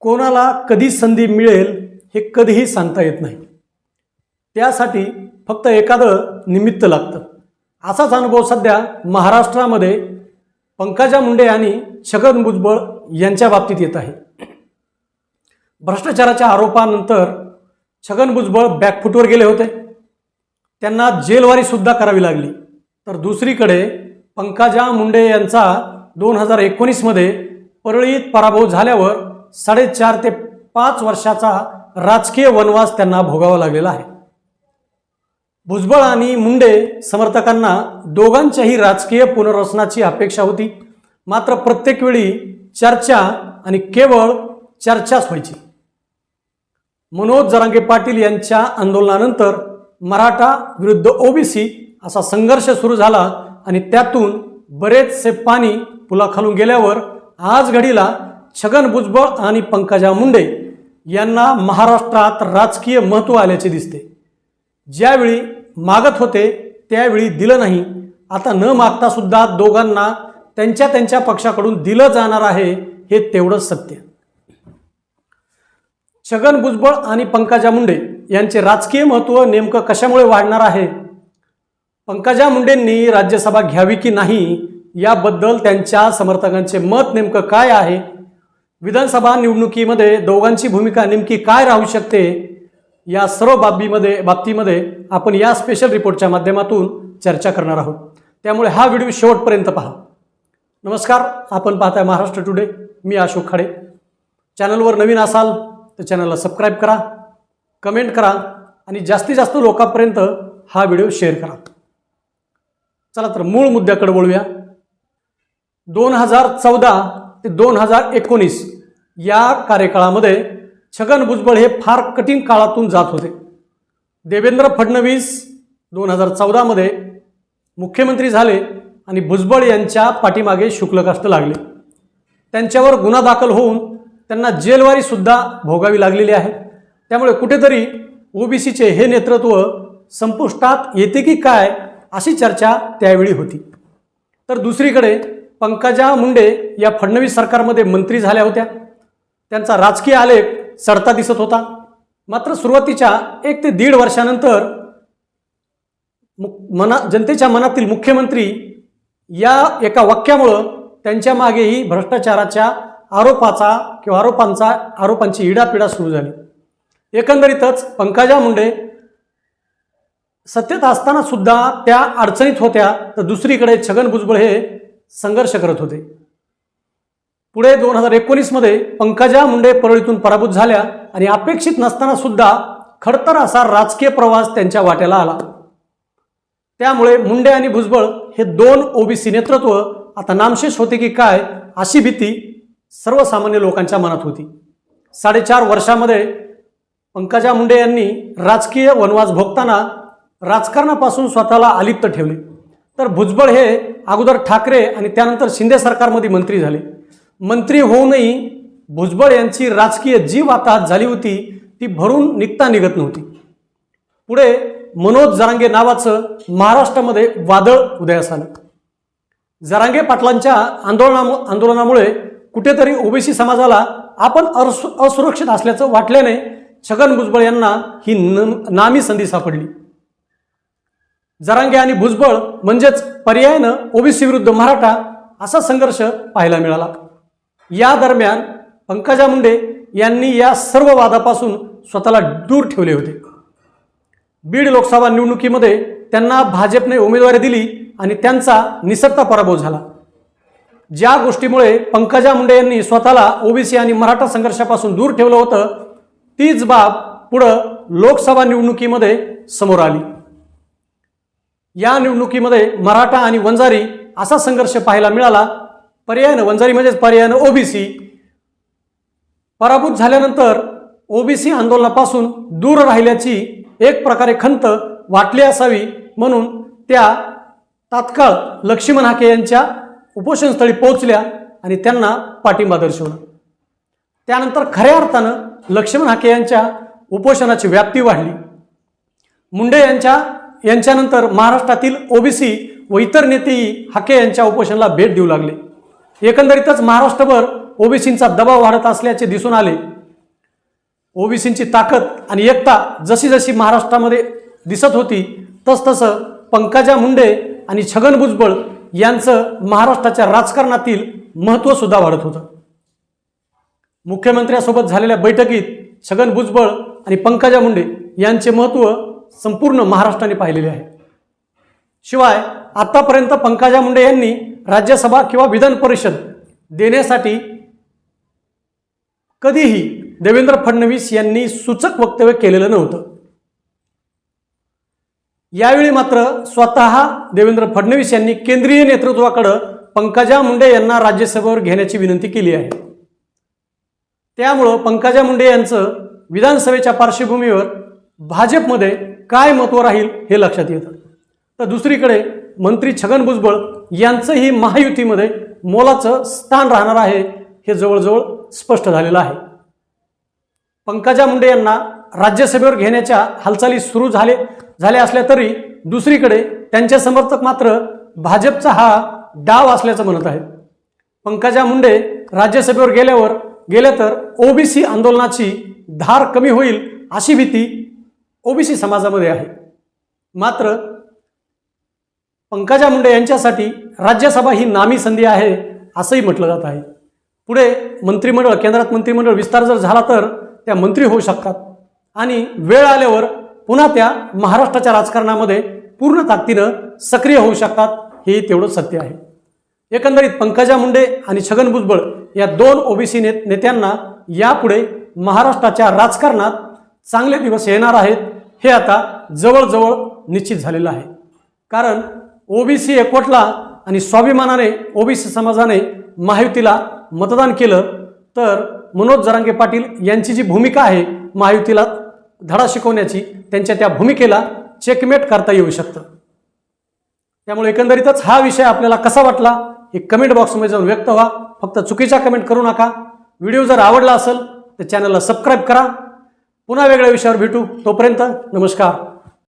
कोणाला कधी संधी मिळेल हे कधीही सांगता येत नाही. त्यासाठी फक्त एखादं निमित्त लागतं. असाच अनुभव सध्या महाराष्ट्रामध्ये पंकजा मुंडे आणि छगन भुजबळ यांच्या बाबतीत येत आहे. भ्रष्टाचाराच्या आरोपानंतर छगन भुजबळ बॅकफुटवर गेले होते. त्यांना जेलवारीसुद्धा करावी लागली. तर दुसरीकडे पंकजा मुंडे यांचा दोन हजार एकोणीसमध्ये परळीत पराभव झाल्यावर साडेचार ते पाच वर्षाचा राजकीय वनवास त्यांना भोगावा लागलेला आहे. भुजबळ आणि मुंडे समर्थकांना दोघांच्याही राजकीय पुनर्रचनाची अपेक्षा होती. मात्र प्रत्येक वेळी चर्चा आणि केवळ चर्चाच व्हायची. मनोज जरांगे पाटील यांच्या आंदोलनानंतर मराठा विरुद्ध ओबीसी असा संघर्ष सुरू झाला आणि त्यातून बरेचसे पाणी पुलाखालून गेल्यावर आज घडीला छगन भुजबळ आणि पंकजा मुंडे यांना महाराष्ट्रात राजकीय महत्त्व आल्याचे दिसते. ज्यावेळी मागत होते त्यावेळी दिलं नाही. आता न मागता सुद्धा दोघांना त्यांच्या त्यांच्या पक्षाकडून दिलं जाणार आहे हे तेवढंच सत्य. छगन भुजबळ आणि पंकजा मुंडे यांचे राजकीय महत्त्व नेमकं कशामुळे वाढणार आहे? पंकजा मुंडेंनी राज्यसभा घ्यावी की नाही? याबद्दल त्यांच्या समर्थकांचे मत नेमकं काय आहे? विधानसभा निवडणुकीमध्ये दोघांची भूमिका नेमकी काय राहू शकते या सर्व बाबीमध्ये बाबतीमध्ये आपण या स्पेशल रिपोर्टच्या माध्यमातून चर्चा करणार आहोत. त्यामुळे हा व्हिडिओ शेवटपर्यंत पहा. नमस्कार आपण पाहताय महाराष्ट्र टुडे मी अशोक खाडे. चॅनलवर नवीन असाल तर चॅनलला सबस्क्राईब करा कमेंट करा आणि जास्तीत जास्त लोकांपर्यंत हा व्हिडिओ शेअर करा. चला तर मूळ मुद्द्याकडे वळूया. दोन हजार चौदा ते दोन हजार एकोणीस या कार्यकाळामध्ये छगन भुजबळ हे फार कठीण काळातून जात होते. देवेंद्र फडणवीस दोन हजार चौदामध्ये मुख्यमंत्री झाले आणि भुजबळ यांच्या पाठीमागे शुक्लकाष्ट लागले. त्यांच्यावर गुन्हा दाखल होऊन त्यांना जेलवारीसुद्धा भोगावी लागलेली आहे. त्यामुळे कुठेतरी ओबीसीचे हे नेतृत्व संपुष्टात येते की काय अशी चर्चा त्यावेळी होती. तर दुसरीकडे पंकजा मुंडे या फडणवीस सरकारमध्ये मंत्री झाल्या होत्या. त्यांचा राजकीय आलेख चढता दिसत होता. मात्र सुरुवातीच्या एक ते दीड वर्षानंतर मना जनतेच्या मनातील मुख्यमंत्री या एका वाक्यामुळं त्यांच्या मागेही भ्रष्टाचाराच्या आरोपाचा किंवा आरोपांचा आरोपांची इडापिडा सुरू झाली. एकंदरीतच पंकजा मुंडे सत्तेत असताना सुद्धा त्या अडचणीत होत्या. तर दुसरीकडे छगन भुजबळ हे संघर्ष करत होते. पुढे दोन हजार एकोणीसमध्ये पंकजा मुंडे परळीतून पराभूत झाल्या आणि अपेक्षित नसताना सुद्धा खडतर असा राजकीय प्रवास त्यांच्या वाट्याला आला. त्यामुळे मुंडे आणि भुजबळ हे दोन ओबीसी नेतृत्व आता नामशेष होते की काय अशी भीती सर्वसामान्य लोकांच्या मनात होती. साडेचार वर्षामध्ये पंकजा मुंडे यांनी राजकीय वनवास भोगताना राजकारणापासून स्वतःला अलिप्त ठेवले. तर भुजबळ हे अगोदर ठाकरे आणि त्यानंतर शिंदे सरकारमध्ये मंत्री झाले. मंत्री होऊनही भुजबळ यांची राजकीय जी वाताहत झाली होती ती भरून निघता निघत नव्हती. पुढे मनोज जरांगे नावाचं महाराष्ट्रामध्ये वादळ उदयास आलं जरांगे पाटलांच्या आंदोलनामु आंदोलनामुळे कुठेतरी ओबीसी समाजाला आपण असु असुरक्षित असल्याचं वाटल्याने छगन भुजबळ यांना ही न नामी संधी सापडली. जरांगे आणि भुजबळ म्हणजेच पर्यायानं ओबीसी विरुद्ध मराठा असा संघर्ष पाहायला मिळाला. या दरम्यान पंकजा मुंडे यांनी या सर्व वादापासून स्वतःला दूर ठेवले होते. बीड लोकसभा निवडणुकीमध्ये त्यांना भाजपने उमेदवारी दिली आणि त्यांचा निसटता पराभव झाला. ज्या गोष्टीमुळे पंकजा मुंडे यांनी स्वतःला ओबीसी आणि मराठा संघर्षापासून दूर ठेवलं होतं तीच बाब पुढं लोकसभा निवडणुकीमध्ये समोर आली. या निवडणुकीमध्ये मराठा आणि वंजारी असा संघर्ष पाहायला मिळाला. पर्यायानं वंजारी म्हणजेच पर्यायानं ओबीसी पराभूत झाल्यानंतर ओबीसी आंदोलनापासून दूर राहिल्याची एक प्रकारे खंत वाटली असावी म्हणून त्या तात्काळ लक्ष्मण हाके यांच्या उपोषणस्थळी पोहोचल्या आणि त्यांना पाठिंबा दर्शवला. त्यानंतर खऱ्या अर्थानं लक्ष्मण हाके यांच्या उपोषणाची व्याप्ती वाढली. मुंडे यांच्या यांच्यानंतर महाराष्ट्रातील ओबीसी व इतर नेतेही हाके यांच्या उपोषणाला भेट देऊ लागले. एकंदरीतच महाराष्ट्रभर ओबीसींचा दबाव वाढत असल्याचे दिसून आले. ओबीसींची ताकद आणि एकता जशी जशी महाराष्ट्रामध्ये दिसत होती तसतसं पंकजा मुंडे आणि छगन भुजबळ यांचं महाराष्ट्राच्या राजकारणातील महत्त्व सुद्धा वाढत होतं. मुख्यमंत्र्यासोबत झालेल्या बैठकीत छगन भुजबळ आणि पंकजा मुंडे यांचे महत्त्व संपूर्ण महाराष्ट्राने पाहिलेले आहे. शिवाय आतापर्यंत पंकजा मुंडे यांनी राज्यसभा किंवा विधान परिषद देण्यासाठी कधीही देवेंद्र फडणवीस यांनी सूचक वक्तव्य केलेलं नव्हतं. यावेळी मात्र स्वतः देवेंद्र फडणवीस यांनी केंद्रीय नेतृत्वाकडं पंकजा मुंडे यांना राज्यसभेवर घेण्याची विनंती केली आहे. त्यामुळं पंकजा मुंडे यांचं विधानसभेच्या पार्श्वभूमीवर भाजपमध्ये काय महत्त्व राहील हे लक्षात येतं. तर दुसरीकडे मंत्री छगन भुजबळ यांचंही महायुतीमध्ये मोलाचं स्थान राहणार आहे हे जवळजवळ स्पष्ट झालेलं आहे. पंकजा मुंडे यांना राज्यसभेवर घेण्याच्या हालचाली सुरू झाले झाल्या असल्या तरी दुसरीकडे त्यांचे समर्थक मात्र भाजपचा हा डाव असल्याचं म्हणत आहेत. पंकजा मुंडे राज्यसभेवर गेल्यावर गेल्या तर ओबीसी आंदोलनाची धार कमी होईल अशी भीती ओबीसी समाजामध्ये आहे. मात्र पंकजा मुंडे यांच्यासाठी राज्यसभा ही नामी संधी आहे असंही म्हटलं जात आहे. पुढे मंत्रिमंडळ केंद्रात मंत्रिमंडळ विस्तार जर झाला तर त्या मंत्री होऊ शकतात. आणि वेळ आल्यावर पुन्हा त्या महाराष्ट्राच्या राजकारणामध्ये पूर्ण ताकदीनं सक्रिय होऊ शकतात हे तेवढं सत्य आहे. एकंदरीत पंकजा मुंडे आणि छगन भुजबळ या दोन ओबीसी नेत नेत्यांना यापुढे महाराष्ट्राच्या राजकारणात चांगले दिवस येणार आहेत हे आता जवळजवळ निश्चित झालेलं आहे. कारण ओबीसी एकवटला आणि स्वाभिमानाने ओबीसी समाजाने महायुतीला मतदान केलं तर मनोज जरांगे पाटील यांची जी भूमिका आहे महायुतीला धडा शिकवण्याची त्यांच्या त्या भूमिकेला चेकमेट करता येऊ शकतं. त्यामुळे एकंदरीतच हा विषय आपल्याला कसा वाटला हे कमेंट बॉक्समध्ये जाऊन व्यक्त व्हा. फक्त चुकीच्या कमेंट करू नका. व्हिडिओ जर आवडला असेल तर चॅनलला सबस्क्राईब करा. पुन्हा वेगळ्या विषयावर भेटू. तोपर्यंत नमस्कार.